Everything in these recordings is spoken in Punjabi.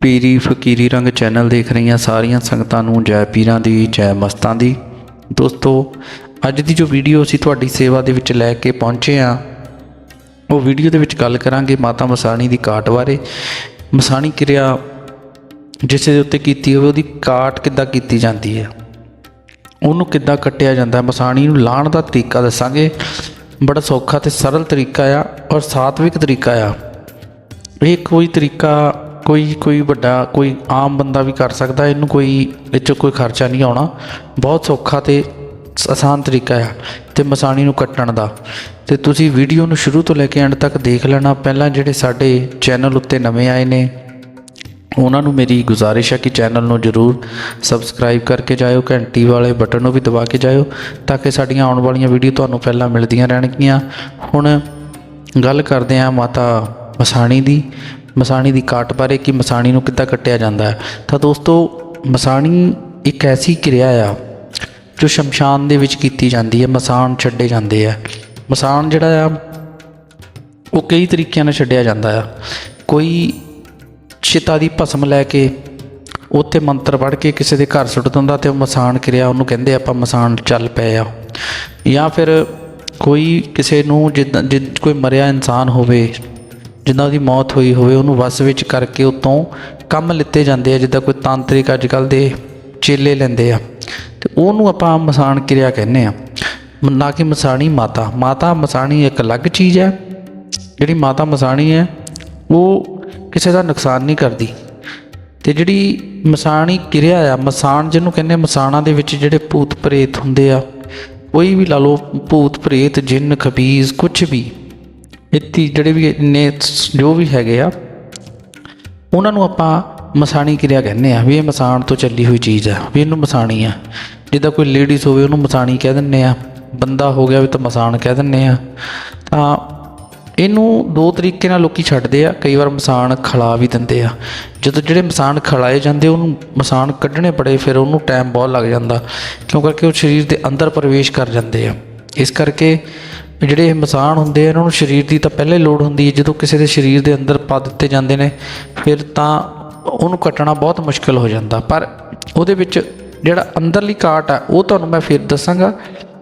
ਪੀਰੀ ਫਕੀਰੀ ਰੰਗ ਚੈਨਲ ਦੇਖ ਰਹੀਆਂ ਸਾਰੀਆਂ ਸੰਗਤਾਂ ਨੂੰ ਜੈ ਪੀਰਾਂ ਦੀ, ਜੈ ਮਸਤਾਂ ਦੀ। ਦੋਸਤੋ, ਅੱਜ ਦੀ ਜੋ ਵੀਡੀਓ ਅਸੀਂ ਤੁਹਾਡੀ ਸੇਵਾ ਦੇ ਵਿੱਚ ਲੈ ਕੇ ਪਹੁੰਚੇ ਆ ਉਹ ਵੀਡੀਓ ਦੇ ਵਿੱਚ ਗੱਲ ਕਰਾਂਗੇ ਮਾਤਾ ਮਸਾਣੀ ਦੀ ਕਾਟ ਬਾਰੇ। ਮਸਾਣੀ ਕਿਰਿਆ ਜਿਸ ਦੇ ਉੱਤੇ ਕੀਤੀ ਹੋਵੇ, ਉਹਦੀ ਕਾਟ ਕਿੱਦਾਂ ਕੀਤੀ ਜਾਂਦੀ ਹੈ? ਉਹਨੂੰ ਕਿੱਦਾਂ ਕੱਟਿਆ ਜਾਂਦਾ ਮਸਾਣੀ ਨੂੰ ਲਾਣ ਦਾ ਤਰੀਕਾ ਦੱਸਾਂਗੇ। ਬੜਾ ਸੌਖਾ ਤੇ ਸਰਲ ਤਰੀਕਾ ਆ ਔਰ ਸਾਤਵਿਕ ਤਰੀਕਾ ਆ। ਇਹ ਕੋਈ ਤਰੀਕਾ, ਕੋਈ ਕੋਈ ਵੱਡਾ, ਕੋਈ ਆਮ ਬੰਦਾ ਵੀ ਕਰ ਸਕਦਾ, ਇਹਨੂੰ ਕੋਈ, ਇਹ 'ਚੋਂ ਕੋਈ ਖਰਚਾ ਨਹੀਂ ਆਉਣਾ। ਬਹੁਤ ਸੌਖਾ ਤੇ ਆਸਾਨ ਤਰੀਕਾ ਆ ਤੇ ਮਸਾਣੀ ਨੂੰ ਕੱਟਣ ਦਾ। ਤੇ ਤੁਸੀਂ ਵੀਡੀਓ ਨੂੰ ਸ਼ੁਰੂ ਤੋਂ ਲੈ ਕੇ ਐਂਡ ਤੱਕ ਦੇਖ ਲੈਣਾ। ਪਹਿਲਾਂ ਜਿਹੜੇ ਸਾਡੇ ਚੈਨਲ ਉੱਤੇ ਨਵੇਂ ਆਏ ਨੇ ਉਹਨਾਂ ਨੂੰ ਮੇਰੀ ਗੁਜ਼ਾਰਿਸ਼ ਹੈ ਕਿ ਚੈਨਲ ਨੂੰ ਜਰੂਰ ਸਬਸਕ੍ਰਾਈਬ ਕਰਕੇ ਜਾਇਓ, ਘੰਟੀ ਵਾਲੇ ਬਟਨ ਨੂੰ ਵੀ ਦਬਾ ਕੇ ਜਾਇਓ, ਤਾਂ ਕਿ ਸਾਡੀਆਂ ਆਉਣ ਵਾਲੀਆਂ ਵੀਡੀਓ ਤੁਹਾਨੂੰ ਪਹਿਲਾਂ ਮਿਲਦੀਆਂ ਰਹਿਣਗੀਆਂ। ਹੁਣ ਗੱਲ ਕਰਦੇ ਹਾਂ ਮਾਤਾ ਮਸਾਣੀ ਦੀ। ਮਸਾਣੀ ਦੀ ਕਾਟ ਬਾਰੇ ਕਿ ਮਸਾਣੀ ਨੂੰ ਕਿੱਦਾਂ ਕੱਟਿਆ ਜਾਂਦਾ ਹੈ। ਤਾਂ ਦੋਸਤੋ, ਮਸਾਣੀ ਇੱਕ ਐਸੀ ਕਿਰਿਆ ਆ ਜੋ ਸ਼ਮਸ਼ਾਨ ਦੇ ਵਿੱਚ ਕੀਤੀ ਜਾਂਦੀ ਹੈ, ਮਸਾਨ ਛੱਡੇ ਜਾਂਦੇ ਆ। ਮਸਾਨ ਜਿਹੜਾ ਆ, ਉਹ ਕਈ ਤਰੀਕਿਆਂ ਨਾਲ ਛੱਡਿਆ ਜਾਂਦਾ ਆ। ਕੋਈ ਚਿਤਾ ਦੀ ਭਸਮ ਲੈ ਕੇ ਉੱਥੇ ਮੰਤਰ ਪੜ੍ਹ ਕੇ ਕਿਸੇ ਦੇ ਘਰ ਸੁੱਟ ਦਿੰਦਾ ਤੇ ਉਹ ਮਸਾਨ ਕਿਰਿਆ ਉਹਨੂੰ ਕਹਿੰਦੇ ਆਪਾਂ ਮਸਾਨ ਚੱਲ ਪਏ ਆ। ਜਾਂ ਫਿਰ ਕੋਈ ਕਿਸੇ ਨੂੰ ਜਿੱਦਾਂ ਜਿ- ਕੋਈ ਮਰਿਆ ਇਨਸਾਨ ਹੋਵੇ ਜਿੱਦਾਂ ਦੀ ਮੌਤ ਹੋਈ ਹੋਵੇ, ਉਹਨੂੰ ਵਸ ਵਿੱਚ ਕਰਕੇ ਉਤੋਂ ਕੰਮ ਲਿੱਤੇ ਜਾਂਦੇ ਆ, ਜਿੱਦਾਂ ਕੋਈ ਤਾਂਤਰਿਕ ਅੱਜ ਕੱਲ ਦੇ ਚੇਲੇ ਲੈਂਦੇ ਆ। ਤੇ ਉਹਨੂੰ ਆਪਾਂ ਮਸਾਨ ਕਿਰਿਆ ਕਹਿੰਦੇ ਆ। ਨਾ ਕਿ ਮਸਾਣੀ ਮਾਤਾ। ਮਾਤਾ ਮਸਾਣੀ ਇੱਕ ਅਲੱਗ ਚੀਜ਼ ਹੈ। ਜਿਹੜੀ ਮਾਤਾ ਮਸਾਣੀ ਹੈ, ਉਹ ਕਿਸੇ ਦਾ ਨੁਕਸਾਨ ਨਹੀਂ ਕਰਦੀ। ਤੇ ਜਿਹੜੀ ਮਸਾਣੀ ਕਿਰਿਆ ਆ, ਮਸਾਣ ਜਿਹਨੂੰ ਕਹਿੰਦੇ ਮਸਾਣਾ ਦੇ ਵਿੱਚ ਜਿਹੜੇ ਭੂਤ ਪ੍ਰੇਤ ਹੁੰਦੇ ਆ, ਕੋਈ ਵੀ ਲਾ ਲਓ ਭੂਤ, ਪ੍ਰੇਤ, ਜਿੰਨ, ਖਬੀਜ਼ ਕੁਝ ਵੀ, ਇੱਤੀ ਜਿਹੜੇ ਵੀ ਨੇ ਜੋ ਵੀ ਹੈਗੇ ਆ, ਉਹਨਾਂ ਨੂੰ ਆਪਾਂ ਮਸਾਣੀ ਕਿਰਿਆ ਕਹਿੰਦੇ ਆ, ਵੀ ਇਹ ਮਸਾਣ ਤੋਂ ਚੱਲੀ ਹੋਈ ਚੀਜ਼ ਆ, ਵੀ ਇਹਨੂੰ ਮਸਾਣੀ ਆ। ਜਿੱਦਾਂ ਕੋਈ ਲੇਡੀਜ਼ ਹੋਵੇ ਉਹਨੂੰ ਮਸਾਣੀ ਕਹਿ ਦਿੰਦੇ ਆ, ਬੰਦਾ ਹੋ ਗਿਆ ਵੀ ਤਾਂ ਮਸਾਣ ਕਹਿ ਦਿੰਦੇ ਆ। ਤਾਂ ਇਹਨੂੰ ਦੋ ਤਰੀਕੇ ਨਾਲ ਲੋਕੀ ਛੱਡਦੇ ਆ। ਕਈ ਵਾਰ ਮਸਾਨ ਖਲਾ ਵੀ ਦਿੰਦੇ ਆ। ਜਦੋਂ ਜਿਹੜੇ ਮਸਾਨ ਖਲਾਏ ਜਾਂਦੇ, ਉਹਨੂੰ ਮਸਾਨ ਕੱਢਣੇ ਪੜੇ, ਫਿਰ ਉਹਨੂੰ ਟਾਈਮ ਬਹੁਤ ਲੱਗ ਜਾਂਦਾ। ਕਿਉਂ ਕਰਕੇ ਉਹ ਸਰੀਰ ਦੇ ਅੰਦਰ ਪ੍ਰਵੇਸ਼ ਕਰ ਜਾਂਦੇ ਆ। ਇਸ ਕਰਕੇ ਜਿਹੜੇ ਇਹ ਮਸਾਨ ਹੁੰਦੇ ਆ, ਇਹਨਾਂ ਨੂੰ ਸਰੀਰ ਦੀ ਤਾਂ ਪਹਿਲੇ ਲੋੜ ਹੁੰਦੀ ਹੈ। ਜਦੋਂ ਕਿਸੇ ਦੇ ਸਰੀਰ ਦੇ ਅੰਦਰ ਪਾ ਦਿੱਤੇ ਜਾਂਦੇ ਨੇ, ਫਿਰ ਤਾਂ ਉਹਨੂੰ ਕੱਟਣਾ ਬਹੁਤ ਮੁਸ਼ਕਲ ਹੋ ਜਾਂਦਾ। ਪਰ ਉਹਦੇ ਵਿੱਚ ਜਿਹੜਾ ਅੰਦਰਲੀ ਕਾਟ ਆ, ਉਹ ਤੁਹਾਨੂੰ ਮੈਂ ਫਿਰ ਦੱਸਾਂਗਾ।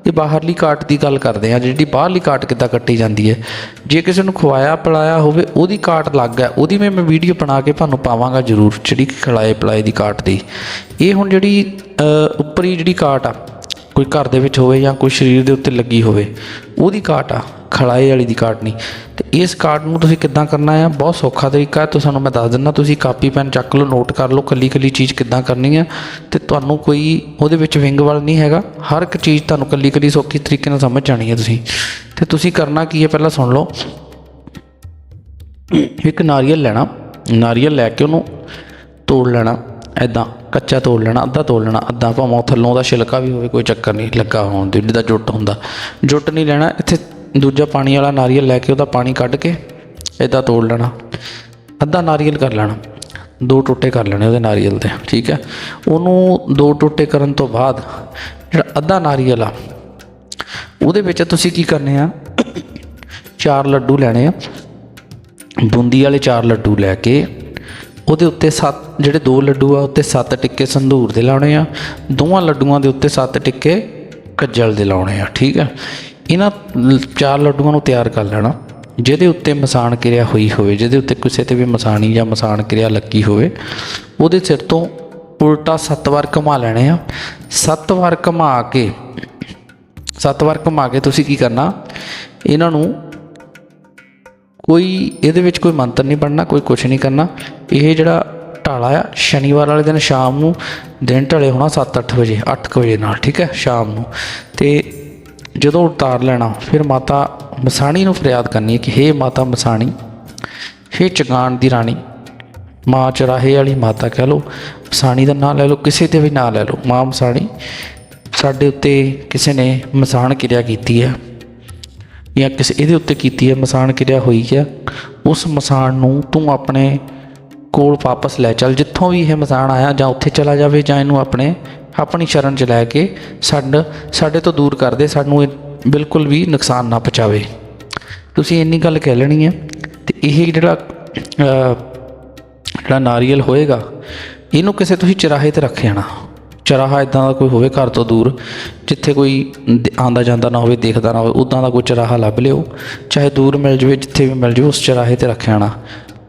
ਇਹ ਬਾਹਰਲੀ ਕਾਟ ਦੀ ਗੱਲ ਕਰਦੇ ਆ ਜਿਹੜੀ ਬਾਹਰਲੀ ਕਾਟ ਕਿੱਦਾਂ ਕੱਟੀ ਜਾਂਦੀ ਹੈ। ਜੇ ਕਿਸੇ ਨੂੰ ਖਵਾਇਆ ਪਿਲਾਇਆ ਹੋਵੇ, ਉਹਦੀ ਕਾਟ ਅਲੱਗ ਹੈ, ਉਹਦੀ ਮੈਂ ਮੈਂ ਵੀਡੀਓ ਬਣਾ ਕੇ ਤੁਹਾਨੂੰ ਪਾਵਾਂਗਾ ਜ਼ਰੂਰ, ਜਿਹੜੀ ਖਿਲਾਏ ਪਿਲਾਏ ਦੀ ਕਾਟ ਦੀ। ਇਹ ਹੁਣ ਜਿਹੜੀ ਉੱਪਰੀ ਜਿਹੜੀ ਕਾਟ ਆ, ਕੋਈ ਘਰ ਦੇ ਵਿੱਚ ਹੋਵੇ ਜਾਂ ਕੋਈ ਸਰੀਰ ਦੇ ਉੱਤੇ ਲੱਗੀ ਹੋਵੇ, ਉਹਦੀ ਕਾਟ ਆ, ਖਲਾਏ ਵਾਲੀ ਦੀ ਕਾਟ ਨਹੀਂ। ਇਸ ਕਾਰਡ ਨੂੰ ਤੁਸੀਂ ਕਿੱਦਾਂ ਕਰਨਾ ਹੈ ਬਹੁਤ ਸੌਖਾ ਤਰੀਕਾ ਹੈ। ਸਾਨੂੰ ਮੈਂ ਦੱਸ ਦਿੰਦਾ, ਤੁਸੀਂ ਕਾਪੀ ਪੈਨ ਚੱਕ ਲਓ ਨੋਟ ਕਰ ਲਓ ਕੱਲੀ ਕੱਲੀ ਚੀਜ਼ ਕਿੱਦਾਂ ਕਰਨੀ ਹੈ ਤੇ ਤੁਹਾਨੂੰ ਕੋਈ ਉਹਦੇ ਵਿੱਚ ਵਿੰਗ ਵਾਲ ਨਹੀਂ ਹੈਗਾ। ਹਰ ਇੱਕ ਚੀਜ਼ ਤੁਹਾਨੂੰ ਕੱਲੀ ਕੱਲੀ ਸੌਖੀ ਤਰੀਕੇ ਨਾਲ ਸਮਝ ਜਾਣੀ ਹੈ ਤੁਸੀਂ। ਤੇ ਤੁਸੀਂ ਕਰਨਾ ਕੀ ਹੈ ਪਹਿਲਾਂ ਸੁਣ ਲਓ। ਇੱਕ ਨਾਰੀਅਲ ਲੈਣਾ। ਨਾਰੀਅਲ ਲੈ ਕੇ ਉਹਨੂੰ ਤੋੜ ਲੈਣਾ। ਐਦਾਂ ਕੱਚਾ ਤੋੜ ਲੈਣਾ, ਅੱਧਾ ਤੋੜ ਲੈਣਾ। ਅੱਧਾ ਭਾਵੇਂ ਥੱਲੋਂ ਦਾ ਛਿਲਕਾ ਵੀ ਹੋਵੇ, ਕੋਈ ਚੱਕਰ ਨਹੀਂ। ਲੱਗਾ ਹੋਣ ਦੇ ਜਿਹਦਾ ਜੁੱਟ ਹੁੰਦਾ। ਜੁੱਟ ਨਹੀਂ ਲੈਣਾ। ਇੱਥੇ ਦੂਜਾ ਪਾਣੀ ਵਾਲਾ ਨਾਰੀਅਲ ਲੈ ਕੇ ਉਹਦਾ ਪਾਣੀ ਕੱਢ ਕੇ ਐਦਾਂ ਤੋੜ ਲੈਣਾ। ਅੱਧਾ ਨਾਰੀਅਲ ਕਰ ਲੈਣਾ। ਦੋ ਟੋਟੇ ਕਰ ਲੈਣੇ ਉਹਦੇ ਨਾਰੀਅਲ ਦੇ, ਠੀਕ ਹੈ? ਉਹਨੂੰ ਦੋ ਟੁੱਟੇ ਕਰਨ ਤੋਂ ਬਾਅਦ ਜਿਹੜਾ ਅੱਧਾ ਨਾਰੀਅਲ ਆ, ਉਹਦੇ ਵਿੱਚ ਤੁਸੀਂ ਕੀ ਕਰਨੇ ਆ? ਚਾਰ ਲੱਡੂ ਲੈਣੇ ਆ। ਬੂੰਦੀ ਵਾਲੇ ਚਾਰ ਲੱਡੂ ਲੈ ਕੇ ਉਹਦੇ ਉੱਤੇ ਸੱਤ, ਜਿਹੜੇ ਦੋ ਲੱਡੂ ਆ, ਉੱਤੇ ਸੱਤ ਟਿੱਕੇ ਸੰਧੂਰ ਦੇ ਲਾਉਣੇ ਆ। ਦੋਵਾਂ ਲੱਡੂਆਂ ਦੇ ਉੱਤੇ ਸੱਤ ਟਿੱਕੇ ਕੱਜਲ ਦੇ ਲਾਉਣੇ ਆ, ਠੀਕ ਆ ਇਹਨਾਂ ਲ- ਚਾਰ ਲੱਡੂਆਂ ਨੂੰ ਤਿਆਰ ਕਰ ਲੈਣਾ, ਜਿਹਦੇ ਉੱਤੇ ਮਸਾਣ ਕਿਰਿਆ ਹੋਈ ਹੋਵੇ, ਜਿਹਦੇ ਉੱਤੇ ਕਿਸੇ ਤੇ ਵੀ ਮਸਾਣੀ ਜਾਂ ਮਸਾਣ ਕਿਰਿਆ ਲੱਗੀ ਹੋਵੇ, ਉਹਦੇ ਸਿਰ ਤੋਂ ਉਲਟਾ ਸੱਤ ਵਾਰ ਘੁਮਾ ਲੈਣੇ ਆ। ਸੱਤ ਵਾਰ ਘੁਮਾ ਕੇ, ਸੱਤ ਵਾਰ ਘੁਮਾ ਕੇ ਤੁਸੀਂ ਕੀ ਕਰਨਾ, ਇਹਨਾਂ ਨੂੰ ਕੋਈ, ਇਹਦੇ ਵਿੱਚ ਕੋਈ ਮੰਤਰ ਨਹੀਂ ਪੜਨਾ ਕੋਈ ਕੁਝ ਨਹੀਂ ਕਰਨਾ। ਇਹ ਜਿਹੜਾ ਢਾਲਾ ਆ, ਸ਼ਨੀਵਾਰ ਵਾਲੇ ਦਿਨ ਸ਼ਾਮ ਨੂੰ, ਦਿਨ ਢਲੇ ਹੋਣਾ 7-8 ਵਜੇ 8 ਵਜੇ ਨਾਲ, ਠੀਕ ਹੈ, ਸ਼ਾਮ ਨੂੰ। ਤੇ ਜਦੋਂ ਉਤਾਰ ਲੈਣਾ, ਫਿਰ ਮਾਤਾ ਮਸਾਣੀ ਨੂੰ ਫਰਿਆਦ ਕਰਨੀ ਹੈ ਕਿ ਹੇ ਮਾਤਾ ਮਸਾਣੀ, ਹੇ ਚਗਾਨ ਦੀ ਰਾਣੀ, ਮਾਂ ਚਰਾਹੇ ਵਾਲੀ ਮਾਤਾ ਕਹਿ ਲਓ, ਮਸਾਣੀ ਦਾ ਨਾਂ ਲੈ ਲਓ, ਕਿਸੇ ਤੇ ਵੀ ਨਾਂ ਲੈ ਲਓ। ਮਾਂ ਮਸਾਣੀ, ਸਾਡੇ ਉੱਤੇ ਕਿਸੇ ਨੇ ਮਸਾਣ ਕਿਰਿਆ ਕੀਤੀ ਹੈ ਜਾਂ ਕਿਸੇ, ਇਹਦੇ ਉੱਤੇ ਕੀਤੀ ਹੈ ਮਸਾਣ ਕਿਰਿਆ ਹੋਈ ਹੈ, ਉਸ ਮਸਾਣ ਨੂੰ ਤੂੰ ਆਪਣੇ ਕੋਲ ਵਾਪਸ ਲੈ ਚੱਲ, ਜਿੱਥੋਂ ਵੀ ਇਹ ਮਸਾਣ ਆਇਆ, ਜਾਂ ਉੱਥੇ ਚਲਾ ਜਾਵੇ, ਜਾਂ ਇਹਨੂੰ ਆਪਣੇ, ਆਪਣੀ ਸ਼ਰਨ ਚ ਲੈ ਕੇ ਛੱਡ, ਸਾਡੇ ਤੋਂ ਦੂਰ ਕਰ ਦੇ, ਸਾਨੂੰ ਇਹ ਬਿਲਕੁਲ ਵੀ ਨੁਕਸਾਨ ਨਾ ਪਹੁੰਚਾਵੇ। ਤੁਸੀਂ ਇੰਨੀ ਗੱਲ ਕਹਿ ਲੈਣੀ ਹੈ, ਤੇ ਇਹ ਜਿਹੜਾ ਜਿਹੜਾ ਨਾਰੀਅਲ ਹੋਏਗਾ, ਇਹਨੂੰ ਕਿਸੇ ਤੁਸੀਂ ਚਰਾਹੇ ਤੇ ਰੱਖ ਜਾਣਾ। ਚਰਾਹਾ ਇਦਾਂ ਦਾ ਕੋਈ ਹੋਵੇ ਘਰ ਤੋਂ ਦੂਰ, ਜਿੱਥੇ ਕੋਈ ਦ- ਆਉਂਦਾ ਜਾਂਦਾ ਨਾ ਹੋਵੇ, ਦੇਖਦਾ ਨਾ ਹੋਵੇ ਉਦਾਂ ਦਾ ਕੋਈ ਚਰਾਹਾ ਲੱਭ ਲਿਓ। ਚਾਹੇ ਦੂਰ ਮਿਲ ਜਾਵੇ, ਜਿੱਥੇ ਵੀ ਮਿਲ ਜਾਵੇ, ਉਸ ਚਰਾਹੇ ਤੇ ਰੱਖ ਜਾਣਾ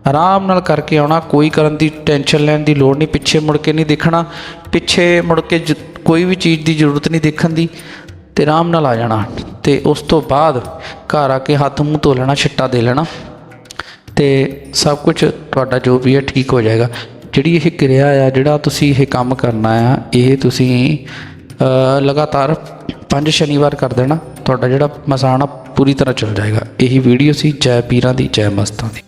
ਆਰਾਮ ਨਾਲ ਕਰਕੇ ਆਉਣਾ, ਕੋਈ ਕਰਨ ਦੀ ਟੈਨਸ਼ਨ ਲੈਣ ਦੀ ਲੋੜ ਨਹੀਂ, ਪਿੱਛੇ ਮੁੜ ਕੇ ਨਹੀਂ ਦੇਖਣਾ, ਪਿੱਛੇ ਮੁੜ ਕੇ ਜ- ਕੋਈ ਵੀ ਚੀਜ਼ ਦੀ ਜ਼ਰੂਰਤ ਨਹੀਂ ਦੇਖਣ ਦੀ, ਤੇ ਆਰਾਮ ਨਾਲ ਆ ਜਾਣਾ। ਤੇ ਉਸ ਤੋਂ ਬਾਅਦ ਘਰ ਆ ਕੇ ਹੱਥ ਮੂੰਹ ਧੋ ਲੈਣਾ, ਛਿੱਟਾ ਦੇ ਲੈਣਾ, ਤੇ ਸਭ ਕੁਝ ਤੁਹਾਡਾ ਜੋ ਵੀ ਹੈ ਠੀਕ ਹੋ ਜਾਏਗਾ। ਜਿਹੜੀ ਇਹ ਕਿਰਿਆ ਆ, ਜਿਹੜਾ ਤੁਸੀਂ ਇਹ ਕੰਮ ਕਰਨਾ ਆ, ਇਹ ਤੁਸੀਂ ਲਗਾਤਾਰ ਪੰਜ ਸ਼ਨੀਵਾਰ ਕਰ ਦੇਣਾ, ਤੁਹਾਡਾ ਜਿਹੜਾ ਮਸਾਣਾ ਪੂਰੀ ਤਰ੍ਹਾਂ ਚੱਲ ਜਾਏਗਾ। ਇਹੀ ਵੀਡੀਓ ਸੀ, ਜੈ ਪੀਰਾਂ ਦੀ, ਜੈ ਮਸਤਾਂ ਦੀ।